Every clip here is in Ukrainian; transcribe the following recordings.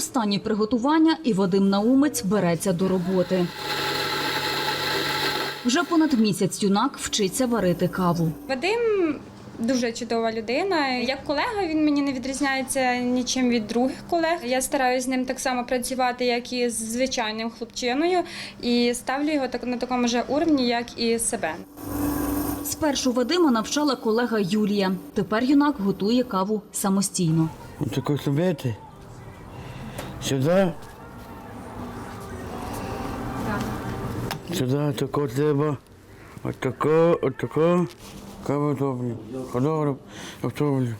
Останні приготування і Вадим Наумець береться до роботи. Вже понад місяць юнак вчиться варити каву. Вадим дуже чудова людина. Як колега він мені не відрізняється нічим від других колег. Я стараюся з ним так само працювати, як і з звичайним хлопчиною, і ставлю його так на такому ж уровні, як і себе. Спершу Вадима навчала колега Юлія. Тепер юнак готує каву самостійно. Вот такой Сюда. Сюда тако треба. От тако, от тако. Каву добрю. Ходору, автовлю.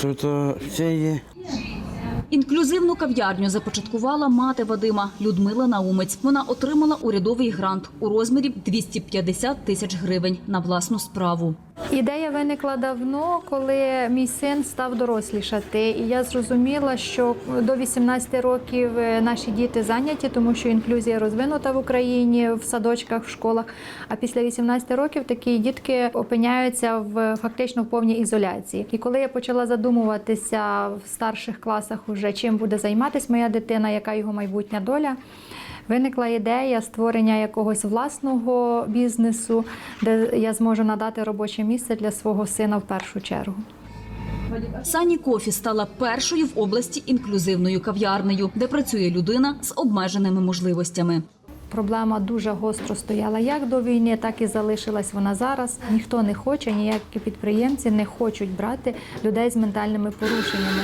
Тут все є. Інклюзивну кав'ярню започаткувала мати Вадима Людмила Наумець. Вона отримала урядовий грант у розмірі 250 тисяч гривень на власну справу. Ідея виникла давно, коли мій син став дорослішати, і я зрозуміла, що до 18 років е, наші діти зайняті, тому що інклюзія розвинута в Україні в садочках, в школах. А після 18 років такі дітки опиняються в фактично в повній ізоляції. І коли я почала задумуватися в старших класах, уже чим буде займатися моя дитина, яка його майбутня доля. Виникла ідея створення якогось власного бізнесу, де я зможу надати робоче місце для свого сина в першу чергу. Сані Кофі стала першою в області інклюзивною кав'ярнею, де працює людина з обмеженими можливостями. Проблема дуже гостро стояла як до війни, так і залишилась вона зараз. Ніхто не хоче, ніякі підприємці не хочуть брати людей з ментальними порушеннями.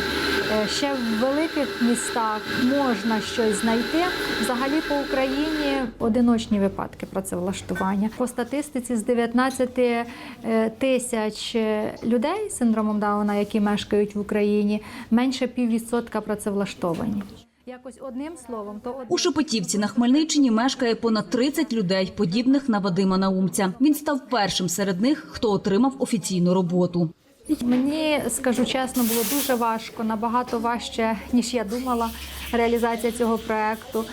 Е, Ще в великих містах можна щось знайти. Взагалі по Україні одиночні випадки працевлаштування. По статистиці з 19 е, тисяч е, людей з синдромом Дауна, які мешкають в Україні, менше піввідсотка працевлаштовані. Якось одним словом, то У Шепетівці на Хмельниччині мешкає понад 30 людей, подібних на Вадима Наумця. Він став першим серед них, хто отримав офіційну роботу. Мені скажу чесно, було дуже важко, набагато важче, ніж я думала, реалізація цього проекту.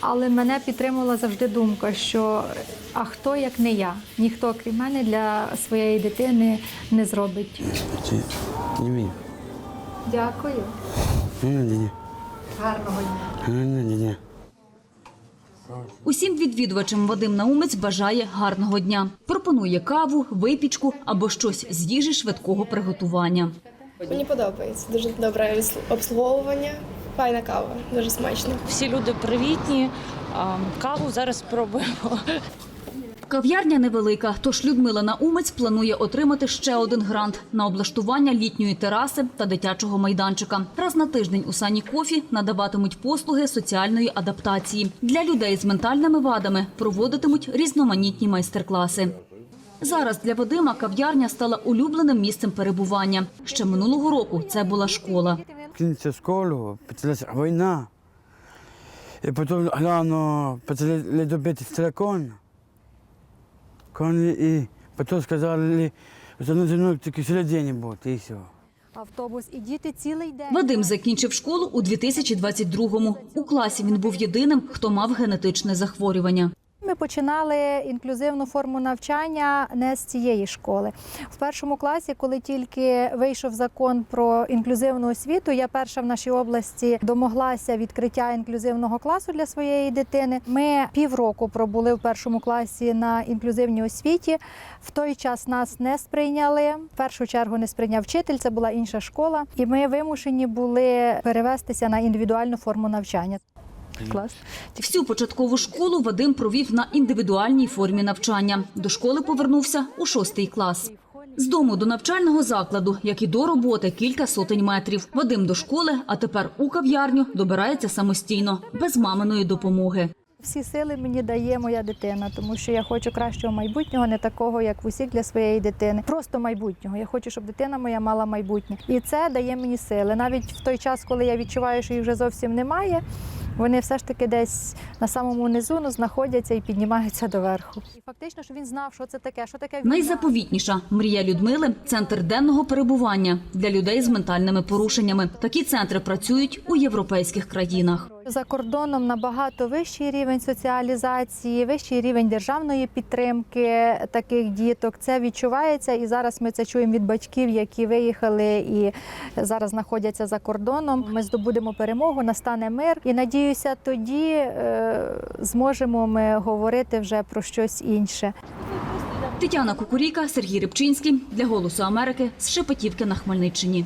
Але мене підтримувала завжди думка, що а хто як не я, ніхто крім мене для своєї дитини не зробить. Дякую. Ні, ні, ні. Гарного дня. Усім відвідувачам Вадим Наумець бажає гарного дня. Пропонує каву, випічку або щось з їжі швидкого приготування. Мені подобається дуже добре обслуговування. Файна кава, дуже смачно. Всі люди привітні. Каву зараз спробуємо. Кав'ярня невелика, тож Людмила Наумець планує отримати ще один грант на облаштування літньої тераси та дитячого майданчика. Раз на тиждень у сані кофі надаватимуть послуги соціальної адаптації. Для людей з ментальними вадами проводитимуть різноманітні майстер-класи. Зараз для Вадима кав'ярня стала улюбленим місцем перебування. Ще минулого року це була школа. Кінця школу, почалася війна. І потім главно почали добити Коні і потім сказали, що нужно тільки середині бути, і все. Автобус і діти цілий день. Вадим закінчив школу у 2022-му. У класі він був єдиним, хто мав генетичне захворювання. Ми починали інклюзивну форму навчання не з цієї школи. В першому класі, коли тільки вийшов закон про інклюзивну освіту, я перша в нашій області домоглася відкриття інклюзивного класу для своєї дитини. Ми півроку пробули в першому класі на інклюзивній освіті. В той час нас не сприйняли. В першу чергу не сприйняв вчитель, це була інша школа, і ми вимушені були перевестися на індивідуальну форму навчання. Клас. Всю початкову школу Вадим провів на індивідуальній формі навчання. До школи повернувся у шостий клас. З дому до навчального закладу, як і до роботи, кілька сотень метрів. Вадим до школи, а тепер у кав'ярню добирається самостійно, без маминої допомоги. Всі сили мені дає моя дитина, тому що я хочу кращого майбутнього, не такого, як в усіх для своєї дитини. Просто майбутнього. Я хочу, щоб дитина моя мала майбутнє. І це дає мені сили. Навіть в той час, коли я відчуваю, що їх вже зовсім немає. Вони все ж таки десь на самому низу ну, знаходяться і піднімаються доверху. І фактично, що він знав, що це таке, що таке війна. Найзаповітніша мрія Людмили центр денного перебування для людей з ментальними порушеннями. Такі центри працюють у європейських країнах. За кордоном набагато вищий рівень соціалізації, вищий рівень державної підтримки таких діток. Це відчувається, і зараз ми це чуємо від батьків, які виїхали і зараз знаходяться за кордоном. Ми здобудемо перемогу, настане мир. І надіюся, тоді е, зможемо ми говорити вже про щось інше. Тетяна Кукуріка, Сергій Рибчинський для Голосу Америки з Шепетівки на Хмельниччині.